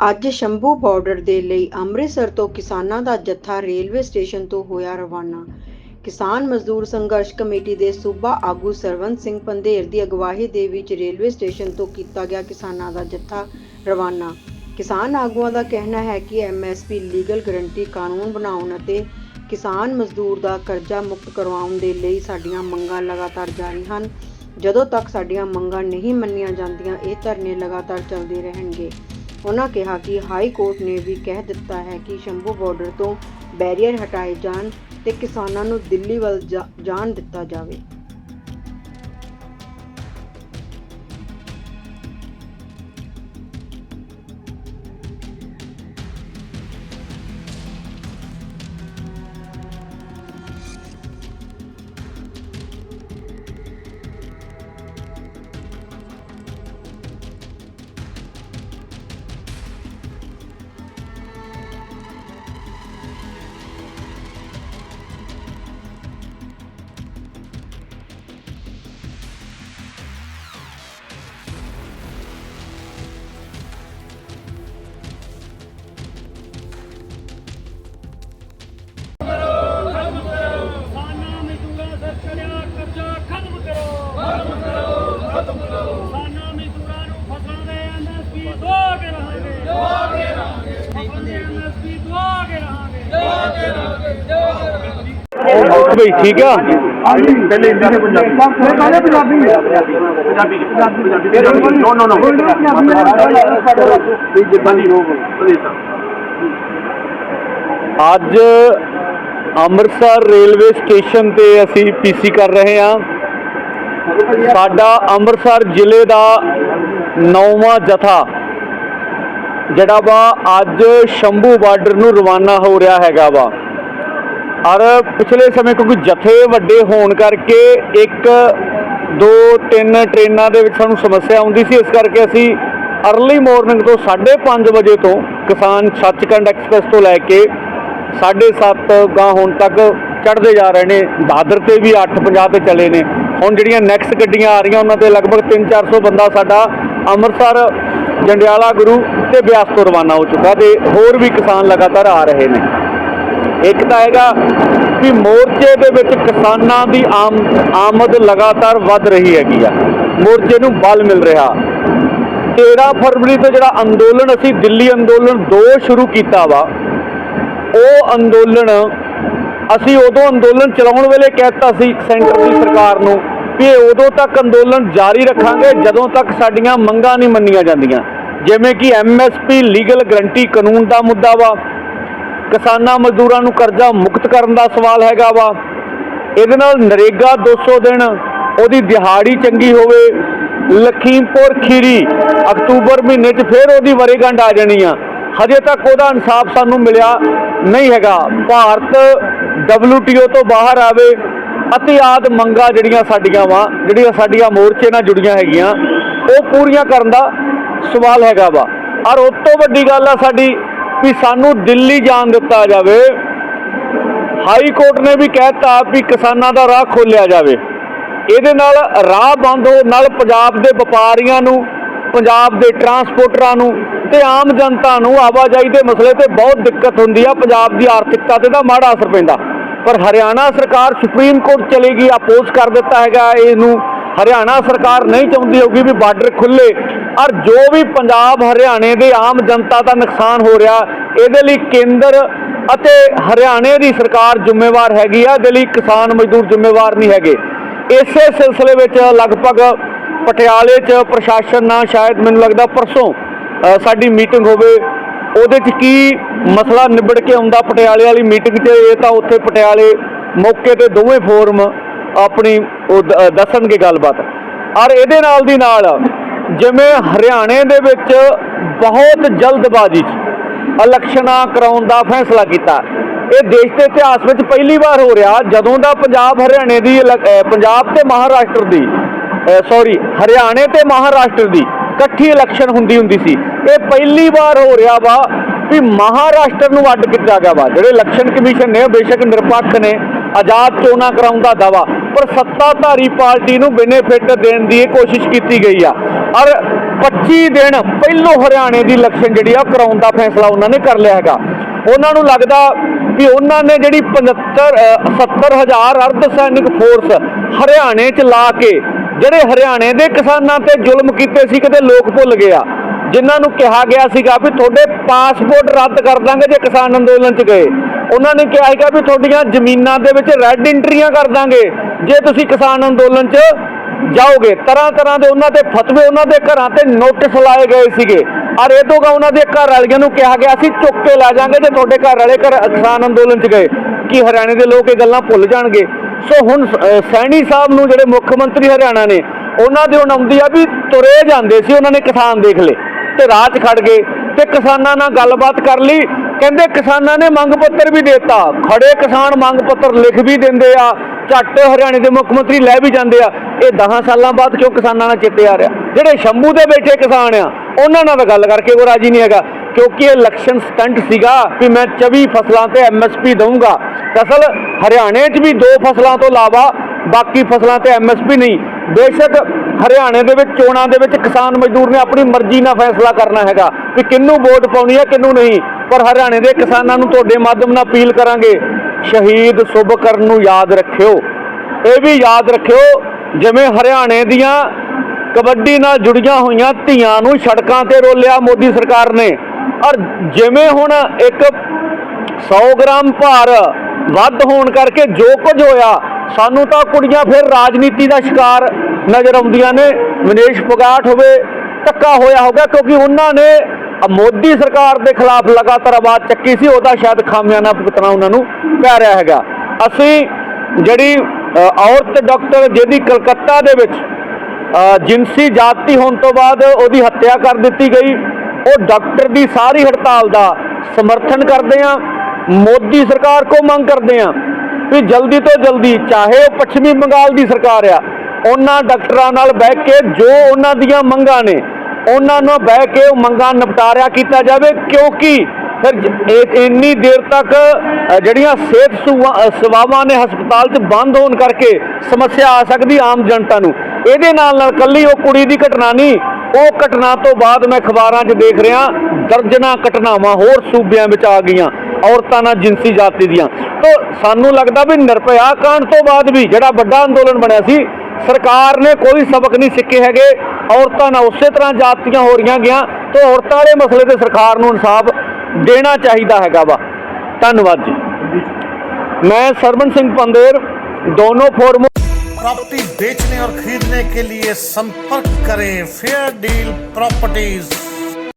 ਅੱਜ ਸ਼ੰਭੂ ਬਾਰਡਰ ਦੇ ਲਈ ਅੰਮ੍ਰਿਤਸਰ ਤੋਂ ਕਿਸਾਨਾਂ ਦਾ ਜੱਥਾ ਰੇਲਵੇ ਸਟੇਸ਼ਨ ਤੋਂ ਹੋਇਆ ਰਵਾਨਾ। ਕਿਸਾਨ ਮਜ਼ਦੂਰ ਸੰਘਰਸ਼ ਕਮੇਟੀ ਦੇ ਸੂਬਾ ਆਗੂ ਸਰਵੰਤ ਸਿੰਘ ਪੰਧੇਰ ਦੀ ਅਗਵਾਈ ਦੇ ਵਿੱਚ ਰੇਲਵੇ ਸਟੇਸ਼ਨ ਤੋਂ ਕੀਤਾ ਗਿਆ ਕਿਸਾਨਾਂ ਦਾ ਜੱਥਾ ਰਵਾਨਾ। ਕਿਸਾਨ ਆਗੂਆਂ ਦਾ ਕਹਿਣਾ ਹੈ ਕਿ ਐਮਐਸਪੀ ਲੀਗਲ ਗਰੰਟੀ ਕਾਨੂੰਨ ਬਣਾਉਣ ਅਤੇ ਕਿਸਾਨ ਮਜ਼ਦੂਰ ਦਾ ਕਰਜ਼ਾ ਮੁਕਤ ਕਰਵਾਉਣ ਦੇ ਲਈ ਸਾਡੀਆਂ ਮੰਗਾਂ ਲਗਾਤਾਰ ਜਾਰੀ ਹਨ। ਜਦੋਂ ਤੱਕ ਸਾਡੀਆਂ ਮੰਗਾਂ ਨਹੀਂ ਮੰਨੀਆਂ ਜਾਂਦੀਆਂ, ਇਹ ਧਰਨੇ ਲਗਾਤਾਰ ਚੱਲਦੇ ਰਹਿਣਗੇ। ਉਹਨਾਂ ਕਿਹਾ ਕਿ ਹਾਈ ਕੋਰਟ ਨੇ ਵੀ ਕਹਿ ਦਿੱਤਾ ਹੈ ਕਿ ਸ਼ੰਭੂ ਬਾਰਡਰ ਤੋਂ ਬੈਰੀਅਰ ਹਟਾਏ ਜਾਣ ਤੇ ਕਿਸਾਨਾਂ ਨੂੰ ਦਿੱਲੀ ਵੱਲ ਜਾਣ ਦਿੱਤਾ ਜਾਵੇ। ਬਈ ਠੀਕ ਆ? ਪਹਿਲੇ ਹਿੰਦੀ ਤੇ ਪੰਜਾਬੀ। ਪੰਜਾਬੀ। ਪੰਜਾਬੀ ਪੰਜਾਬੀ ਨੋ ਨੋ ਨੋ ਅੱਜ ਅੰਮ੍ਰਿਤਸਰ ਰੇਲਵੇ ਸਟੇਸ਼ਨ ਤੇ ਅਸੀਂ ਪੀਸੀ ਕਰ ਰਹੇ ਹਾਂ। ਸਾਡਾ ਅੰਮ੍ਰਿਤਸਰ ਜ਼ਿਲ੍ਹੇ ਦਾ ਨੌਵਾਂ ਜਥਾ ਜਿਹੜਾ ਵਾ ਅੱਜ ਸ਼ੰਭੂ ਬਾਰਡਰ ਨੂੰ ਰਵਾਨਾ ਹੋ ਰਿਹਾ ਹੈਗਾ ਵਾ। ਔਰ ਪਿਛਲੇ ਸਮੇਂ ਕਿਉਂਕਿ ਜਥੇ ਵੱਡੇ ਹੋਣ ਕਰਕੇ ਇੱਕ, ਦੋ, ਤਿੰਨ ਟ੍ਰੇਨਾਂ ਦੇ ਵਿੱਚ ਸਾਨੂੰ ਸਮੱਸਿਆ ਆਉਂਦੀ ਸੀ, ਇਸ ਕਰਕੇ ਅਸੀਂ ਅਰਲੀ ਮਾਰਨਿੰਗ ਤੋਂ 5:30 ਵਜੇ ਤੋਂ ਕਿਸਾਨ ਸੱਚਖੰਡ ਐਕਸਪ੍ਰੈਸ ਤੋਂ ਲੈ ਕੇ 7:30 ਗਾਂ ਹੁਣ ਤੱਕ ਚੜ੍ਹਦੇ ਜਾ ਰਹੇ ਨੇ ਦਾਦਰ ਤੇ ਵੀ 8:50 ਤੇ ਚਲੇ ਨੇ। ਹੁਣ ਜਿਹੜੀਆਂ ਨੈਕਸਟ ਗੱਡੀਆਂ ਆ ਰਹੀਆਂ, ਉਹਨਾਂ ਤੇ ਲਗਭਗ 3-400 ਬੰਦਾ ਸਾਡਾ ਅੰਮ੍ਰਿਤਸਰ, ਜੰਡਿਆਲਾ ਗੁਰੂ ਤੇ ਬਿਆਸ ਤੋਂ ਰਵਾਨਾ ਹੋ ਚੁੱਕਾ ਤੇ ਹੋਰ ਵੀ ਕਿਸਾਨ ਲਗਾਤਾਰ ਆ ਰਹੇ ਨੇ। ਇੱਕ ਤਾਂ ਹੈਗਾ ਵੀ ਮੋਰਚੇ ਦੇ ਵਿੱਚ ਕਿਸਾਨਾਂ ਦੀ ਆਮ, ਆਮਦ ਲਗਾਤਾਰ ਵੱਧ ਰਹੀ ਹੈਗੀ ਆ। ਮੋਰਚੇ ਨੂੰ ਬਲ ਮਿਲ ਰਿਹਾ। 13 ਫਰਵਰੀ ਤੋਂ ਜਿਹੜਾ ਅੰਦੋਲਨ ਅਸੀਂ ਦਿੱਲੀ ਅੰਦੋਲਨ 2 ਸ਼ੁਰੂ ਕੀਤਾ ਵਾ, ਉਹ ਅੰਦੋਲਨ ਅਸੀਂ ਉਦੋਂ ਅੰਦੋਲਨ ਚਲਾਉਣ ਵੇਲੇ ਕਹਿਤਾ ਸੀ ਸੈਂਟਰ ਦੀ ਸਰਕਾਰ ਨੂੰ ਵੀ ਉਦੋਂ ਤੱਕ ਅੰਦੋਲਨ ਜਾਰੀ ਰੱਖਾਂਗੇ ਜਦੋਂ ਤੱਕ ਸਾਡੀਆਂ ਮੰਗਾਂ ਨਹੀਂ ਮੰਨੀਆਂ ਜਾਂਦੀਆਂ। ਜਿਵੇਂ ਕਿ ਐਮਐਸਪੀ ਲੀਗਲ ਗਰੰਟੀ ਕਾਨੂੰਨ ਦਾ ਮੁੱਦਾ ਵਾ ਕਿਸਾਨਾਂ ਮਜ਼ਦੂਰਾਂ ਨੂੰ ਕਰਜ਼ਾ ਮੁਕਤ ਕਰਨ ਦਾ ਸਵਾਲ ਹੈਗਾ ਵਾ। ਇਹਦੇ ਨਾਲ ਨਰੇਗਾ 200 ਦਿਨ, ਉਹਦੀ ਦਿਹਾੜੀ ਚੰਗੀ ਹੋਵੇ। ਲਖੀਮਪੁਰ ਖੀਰੀ, ਅਕਤੂਬਰ ਮਹੀਨੇ 'ਚ ਫੇਰ ਉਹਦੀ ਵਰੇਗੰਢ ਆ ਜਾਣੀ ਆ। ਹਜੇ ਤੱਕ ਉਹਦਾ ਇਨਸਾਫ ਸਾਨੂੰ ਮਿਲਿਆ ਨਹੀਂ ਹੈਗਾ। ਭਾਰਤ WTO ਤੋਂ ਬਾਹਰ ਆਵੇ, ਅਤੇ ਆਦ ਮੰਗਾ ਜਿਹੜੀਆਂ ਸਾਡੀਆਂ ਵਾ, ਜਿਹੜੀਆਂ ਸਾਡੀਆਂ ਮੋਰਚੇ ਨਾਲ ਜੁੜੀਆਂ ਹੈਗੀਆਂ, ਉਹ ਪੂਰੀਆਂ ਕਰਨ ਦਾ ਸਵਾਲ ਹੈਗਾ ਵਾ। ਔਰ ਉਸ ਤੋਂ ਵੱਡੀ ਗੱਲ ਆ ਸਾਡੀ ਵੀ ਸਾਨੂੰ ਦਿੱਲੀ ਜਾਣ ਦਿੱਤਾ ਜਾਵੇ। ਹਾਈ ਕੋਰਟ ਨੇ ਵੀ ਕਹਿਤਾ ਵੀ ਕਿਸਾਨਾਂ ਦਾ ਰਾਹ ਖੋਲਿਆ ਜਾਵੇ। ਇਹਦੇ ਨਾਲ ਰਾਹ ਬੰਦ ਹੋ ਨਾਲ ਪੰਜਾਬ ਦੇ ਵਪਾਰੀਆਂ ਨੂੰ, ਪੰਜਾਬ ਦੇ ਟਰਾਂਸਪੋਰਟਰਾਂ ਨੂੰ ਤੇ ਆਮ ਜਨਤਾ ਨੂੰ ਆਵਾਜਾਈ ਦੇ ਮਸਲੇ ਤੇ ਬਹੁਤ ਦਿੱਕਤ ਹੁੰਦੀ ਆ, ਪੰਜਾਬ ਦੀ ਆਰਥਿਕਤਾ ਤੇ ਦਾ ਮਾੜਾ ਅਸਰ ਪੈਂਦਾ। ਪਰ ਹਰਿਆਣਾ ਸਰਕਾਰ ਸੁਪਰੀਮ ਕੋਰਟ ਚਲੇਗੀ ਆਪੋਜ਼ ਕਰ ਦਿੱਤਾ ਹੈਗਾ ਇਹਨੂੰ। ਹਰਿਆਣਾ ਸਰਕਾਰ ਨਹੀਂ ਚਾਹੁੰਦੀ ਹੋਗੀ ਵੀ ਬਾਰਡਰ ਖੁੱਲੇ ਔਰ ਜੋ ਵੀ ਪੰਜਾਬ, ਹਰਿਆਣੇ ਦੇ ਆਮ ਜਨਤਾ ਦਾ ਨੁਕਸਾਨ ਹੋ ਰਿਹਾ, ਇਹਦੇ ਲਈ ਕੇਂਦਰ ਅਤੇ ਹਰਿਆਣੇ ਦੀ ਸਰਕਾਰ ਜ਼ਿੰਮੇਵਾਰ ਹੈਗੀ ਆ, ਇਹਦੇ ਲਈ ਕਿਸਾਨ ਮਜ਼ਦੂਰ ਜ਼ਿੰਮੇਵਾਰ ਨਹੀਂ ਹੈਗੇ। ਇਸੇ ਸਿਲਸਿਲੇ ਵਿੱਚ ਲਗਭਗ ਪਟਿਆਲੇ 'ਚ ਪ੍ਰਸ਼ਾਸਨ ਨਾਲ ਸ਼ਾਇਦ ਮੈਨੂੰ ਲੱਗਦਾ ਪਰਸੋਂ ਸਾਡੀ ਮੀਟਿੰਗ ਹੋਵੇ, ਉਹਦੇ 'ਚ ਕੀ ਮਸਲਾ ਨਿਬੜ ਕੇ ਆਉਂਦਾ ਪਟਿਆਲੇ ਵਾਲੀ ਮੀਟਿੰਗ 'ਚ, ਇਹ ਤਾਂ ਉੱਥੇ ਪਟਿਆਲੇ ਮੌਕੇ ਤੇ ਦੋਵੇਂ ਫੋਰਮ ਆਪਣੀ ਉਹ ਦੱਸਣਗੇ ਗੱਲਬਾਤ। ਔਰ ਇਹਦੇ ਨਾਲ ਦੀ ਨਾਲ ਜਿਵੇਂ ਹਰਿਆਣੇ ਦੇ ਵਿੱਚ ਬਹੁਤ ਜਲਦਬਾਜ਼ੀ 'ਚ ਇਲੈਕਸ਼ਨਾਂ ਕਰਾਉਣ ਦਾ ਫੈਸਲਾ ਕੀਤਾ। ਇਹ ਦੇਸ਼ ਦੇ ਇਤਿਹਾਸ ਵਿੱਚ ਪਹਿਲੀ ਵਾਰ ਹੋ ਰਿਹਾ। ਜਦੋਂ ਦਾ ਪੰਜਾਬ ਹਰਿਆਣੇ ਦੀ ਇਲੈ- ਪੰਜਾਬ ਤੇ ਮਹਾਰਾਸ਼ਟਰ ਦੀ ਸੌਰੀ ਹਰਿਆਣੇ ਤੇ ਮਹਾਰਾਸ਼ਟਰ ਦੀ ਇਕੱਠੀ ਇਲੈਕਸ਼ਨ ਹੁੰਦੀ ਹੁੰਦੀ ਸੀ। ਇਹ ਪਹਿਲੀ ਵਾਰ ਹੋ ਰਿਹਾ ਵਾ ਵੀ ਮਹਾਰਾਸ਼ਟਰ ਨੂੰ ਅੱਡ ਕੀਤਾ ਗਿਆ ਵਾ। ਜਿਹੜੇ ਇਲੈਕਸ਼ਨ ਕਮਿਸ਼ਨ ਨੇ ਉਹ ਬੇਸ਼ੱਕ ਨਿਰਪੱਖ ਨੇ, ਆਜ਼ਾਦ ਚੋਣਾਂ ਕਰਾਉਣ ਦਾ ਦਾਵਾ ਪਰ ਸੱਤਾਧਾਰੀ ਪਾਰਟੀ ਨੂੰ ਬੈਨੀਫਿਟ ਦੇਣ ਦੀ ਕੋਸ਼ਿਸ਼ ਕੀਤੀ ਗਈ ਆ। ਔਰ 25 ਦਿਨ ਪਹਿਲੋਂ ਹਰਿਆਣੇ ਦੀ ਇਲੈਕਸ਼ਨ ਜਿਹੜੀ ਆ ਉਹ ਕਰਾਉਣ ਦਾ ਫੈਸਲਾ ਉਹਨਾਂ ਨੇ ਕਰ ਲਿਆ ਹੈਗਾ। ਉਹਨਾਂ ਨੂੰ ਲੱਗਦਾ ਵੀ ਉਹਨਾਂ ਨੇ ਜਿਹੜੀ 75 ਅ, 70000 ਅਰਧ ਸੈਨਿਕ ਫੋਰਸ ਹਰਿਆਣੇ 'ਚ ਲਾ ਕੇ ਜਿਹੜੇ ਹਰਿਆਣੇ ਦੇ ਕਿਸਾਨਾਂ ਤੇ ਜ਼ੁਲਮ ਕੀਤੇ ਸੀ ਕਿਤੇ ਲੋਕ ਭੁੱਲ ਗਏ ਆ। ਜਿਨ੍ਹਾਂ ਨੂੰ ਕਿਹਾ ਗਿਆ ਸੀਗਾ ਵੀ ਤੁਹਾਡੇ ਪਾਸਪੋਰਟ ਰੱਦ ਕਰ ਦਾਂਗੇ ਜੇ ਕਿਸਾਨ ਅੰਦੋਲਨ 'ਚ ਗਏ। ਉਹਨਾਂ ਨੇ ਕਿਹਾ ਸੀਗਾ ਵੀ ਤੁਹਾਡੀਆਂ ਜ਼ਮੀਨਾਂ ਦੇ ਵਿੱਚ ਰੈੱਡ ਐਂਟਰੀਆਂ ਕਰ ਦਾਂਗੇ। ਜੇ ਤੁਸੀਂ ਕਿਸਾਨ ਅੰਦੋਲਨ 'ਚ ਜਾਓਗੇ, ਤਰ੍ਹਾਂ ਤਰ੍ਹਾਂ ਦੇ ਉਹਨਾਂ 'ਤੇ ਫਤਵੇ ਉਹਨਾਂ ਦੇ ਘਰਾਂ ਤੇ ਨੋਟਿਸ ਲਾਏ ਗਏ ਸੀਗੇ। ਔਰ ਇਹ ਤੋਂ ਗਾ ਉਹਨਾਂ ਦੇ ਘਰ ਵਾਲਿਆਂ ਨੂੰ ਕਿਹਾ ਗਿਆ ਸੀ, ਚੁੱਕ ਕੇ ਲੈ ਜਾਾਂਗੇ ਜੇ ਤੁਹਾਡੇ ਘਰ ਵਾਲੇ ਘਰ ਕਿਸਾਨ ਅੰਦੋਲਨ 'ਚ ਗਏ। ਕਿ ਹਰਿਆਣੇ ਦੇ ਲੋਕ ਇਹ ਗੱਲਾਂ ਭੁੱਲ ਜਾਣਗੇ? ਸੋ ਹੁਣ ਸੈਣੀ ਸਾਹਿਬ ਨੂੰ ਜਿਹੜੇ ਮੁੱਖ ਮੰਤਰੀ ਹਰਿਆਣਾ ਨੇ, ਉਹਨਾਂ ਦੇ ਹੁਣ ਆਉਂਦੀ ਆ ਵੀ ਤੁਰੇ ਜਾਂਦੇ ਸੀ, ਉਹਨਾਂ ਨੇ ਕਿਸਾਨ ਦੇਖ ਲਏ ਤੇ ਰਾਹ 'ਚ ਖੜ ਗਏ ਤੇ ਕਿਸਾਨਾਂ ਨਾਲ ਗੱਲਬਾਤ ਕਰ ਲਈ। ਕਹਿੰਦੇ ਕਿਸਾਨਾਂ ਨੇ ਮੰਗ ਪੱਤਰ ਵੀ ਦਿੱਤਾ। ਖੜੇ ਕਿਸਾਨ ਮੰਗ ਪੱਤਰ ਲਿਖ ਵੀ ਦਿੰਦੇ ਆ। ਝੱਟ ਹਰਿਆਣੇ ਦੇ ਮੁੱਖ ਮੰਤਰੀ ਲੈ ਵੀ ਜਾਂਦੇ ਆ। ਇਹ 10 ਸਾਲਾਂ ਬਾਅਦ ਕਿਉਂ ਕਿਸਾਨਾਂ ਨਾਲ ਚਿੱਤੇ ਆ ਰਿਹਾ? ਜਿਹੜੇ ਸ਼ੰਭੂ ਦੇ ਬੈਠੇ ਕਿਸਾਨ ਆ, ਉਹਨਾਂ ਨਾਲ ਤਾਂ ਗੱਲ ਕਰਕੇ ਉਹ ਰਾਜੀ ਨਹੀਂ ਹੈਗਾ। ਕਿਉਂਕਿ ਇਹ ਇਲੈਕਸ਼ਨ ਸਟੰਟ ਸੀਗਾ ਵੀ ਮੈਂ 24 ਫਸਲਾਂ ਤੇ ਐਮਐਸਪੀ ਦਊਂਗਾ। ਅਸਲ ਹਰਿਆਣੇ 'ਚ ਵੀ ਦੋ ਫਸਲਾਂ ਤੋਂ ਇਲਾਵਾ ਬਾਕੀ ਫਸਲਾਂ ਤੇ ਐਮਐਸਪੀ ਨਹੀਂ। ਬੇਸ਼ੱਕ ਹਰਿਆਣੇ ਦੇ ਵਿੱਚ, ਚੋਣਾਂ ਦੇ ਵਿੱਚ ਕਿਸਾਨ ਮਜ਼ਦੂਰ ਨੇ ਆਪਣੀ ਮਰਜ਼ੀ ਨਾਲ ਫੈਸਲਾ ਕਰਨਾ ਹੈਗਾ ਵੀ ਕਿੰਨੂੰ ਵੋਟ ਪਾਉਣੀ ਹੈ ਕਿੰਨੂੰ ਨਹੀਂ। ਪਰ ਹਰਿਆਣੇ ਦੇ ਕਿਸਾਨਾਂ ਨੂੰ ਤੁਹਾਡੇ ਮਾਧਿਅਮ ਨਾਲ ਅਪੀਲ ਕਰਾਂਗੇ, ਸ਼ਹੀਦ ਸੁਭਕਰਨ ਨੂੰ ਯਾਦ ਰੱਖਿਓ। ਇਹ ਵੀ ਯਾਦ ਰੱਖਿਓ, ਜਿਵੇਂ ਹਰਿਆਣੇ ਦੀਆਂ ਕਬੱਡੀ ਨਾਲ ਜੁੜੀਆਂ ਹੋਈਆਂ ਧੀਆਂ ਨੂੰ ਸੜਕਾਂ ਤੇ ਰੋਲਿਆ ਮੋਦੀ ਸਰਕਾਰ ਨੇ। ਔਰ ਜਿਵੇਂ ਹੁਣ ਇੱਕ 100 ਗ੍ਰਾਮ ਭਾਰ ਵੱਧ ਹੋਣ ਕਰਕੇ ਜੋ ਕੁਝ ਹੋਇਆ, ਸਾਨੂੰ ਤਾਂ ਕੁੜੀਆਂ ਫਿਰ ਰਾਜਨੀਤੀ ਦਾ ਸ਼ਿਕਾਰ ਨਜ਼ਰ ਆਉਂਦੀਆਂ ਨੇ। ਮਨੀਸ਼ ਫਗਾਟ ਹੋਵੇ, ਧੱਕਾ ਹੋਇਆ ਹੋਗਾ, ਕਿਉਂਕਿ ਉਹਨਾਂ ਨੇ ਮੋਦੀ ਸਰਕਾਰ ਦੇ ਖਿਲਾਫ ਲਗਾਤਾਰ ਆਵਾਜ਼ ਚੱਕੀ ਸੀ ਉਹਦਾ ਸ਼ਾਇਦ ਖਾਮਿਆਨਾ ਭੁਗਤਣਾ ਉਹਨਾਂ ਨੂੰ ਪੈ ਰਿਹਾ ਹੈਗਾ। ਅਸੀਂ ਜਿਹੜੀ ਔਰਤ ਡਾਕਟਰ ਜਿਹਦੀ ਕਲਕੱਤਾ ਦੇ ਵਿੱਚ ਅ, ਜਿਨਸੀ ਜਾਤੀ ਹੋਣ ਤੋਂ ਬਾਅਦ ਉਹਦੀ ਹੱਤਿਆ ਕਰ ਦਿੱਤੀ ਗਈ ਉਹ ਡਾਕਟਰ ਦੀ ਸਾਰੀ ਹੜਤਾਲ ਦਾ ਸਮਰਥਨ ਕਰਦੇ ਆ ਮੋਦੀ ਸਰਕਾਰ ਕੋ ਮੰਗ ਕਰਦੇ ਆ ਵੀ ਜਲਦੀ ਤੋਂ ਜਲਦੀ ਚਾਹੇ ਉਹ ਪੱਛਮੀ ਬੰਗਾਲ ਦੀ ਸਰਕਾਰ ਆ ਉਹਨਾਂ ਡਾਕਟਰਾਂ ਨਾਲ ਬਹਿ ਕੇ ਜੋ ਉਹਨਾਂ ਦੀਆਂ ਮੰਗਾਂ ਨੇ ਉਹਨਾਂ ਨੂੰ ਬਹਿ ਕੇ ਉਹ ਮੰਗਾਂ ਨਿਪਟਾਰਿਆ ਕੀਤਾ ਜਾਵੇ, ਕਿਉਂਕਿ ਫਿਰ ਇੰਨੀ ਦੇਰ ਤੱਕ ਜਿਹੜੀਆਂ ਸਿਹਤ ਸੁਵਾ- ਸੇਵਾਵਾਂ ਨੇ ਹਸਪਤਾਲ 'ਚ ਬੰਦ ਹੋਣ ਕਰਕੇ ਸਮੱਸਿਆ ਆ ਸਕਦੀ ਆਮ ਜਨਤਾ ਨੂੰ। ਇਹਦੇ ਨਾਲ ਨਾਲ ਕੱਲੀ ਉਹ ਕੁੜੀ ਦੀ ਘਟਨਾ ਨਹੀਂ, ਉਹ ਘਟਨਾ ਤੋਂ ਬਾਅਦ ਮੈਂ ਅਖਬਾਰਾਂ 'ਚ ਦੇਖ ਰਿਹਾ, ਦਰਜਨਾਂ ਘਟਨਾਵਾਂ, ਹੋਰ ਸੂਬਿਆਂ ਵਿੱਚ ਆ ਗਈਆਂ, ਔਰਤਾਂ ਨਾਲ ਜਿਨਸੀ ਜਾਤੀ ਦੀਆਂ। ਤਾਂ, ਸਾਨੂੰ ਲੱਗਦਾ ਵੀ ਨਿਰਭਇਆ ਕਾਂਡ ਤੋਂ ਬਾਅਦ ਵੀ ਜਿਹੜਾ ਵੱਡਾ ਅੰਦੋਲਨ ਬਣਿਆ ਸੀ ਸਰਕਾਰ ਨੇ ਕੋਈ ਸਬਕ ਨਹੀਂ ਸਿੱਖੇ ਹੈਗੇ ਔਰਤਾਂ ਨਾਲ ਉਸੇ ਤਰ੍ਹਾਂ ਜਾਤੀਆਂ ਹੋ ਰਹੀਆਂ ਗਿਆ ਤਾਂ ਔਰਤਾਂ ਵਾਲੇ ਮਸਲੇ ਤੇ ਸਰਕਾਰ ਨੂੰ ਇਨਸਾਫ ਦੇਣਾ ਚਾਹੀਦਾ ਹੈਗਾ ਵਾ ਧੰਨਵਾਦ ਜੀ ਮੈਂ ਸਰਵਨ ਸਿੰਘ ਪੰਦੇਰ ਦੋਨੋਂ ਫੋਰਮ प्रॉपर्टी बेचने और खरीदने के लिए संपर्क करें फेयर डील प्रॉपर्टीज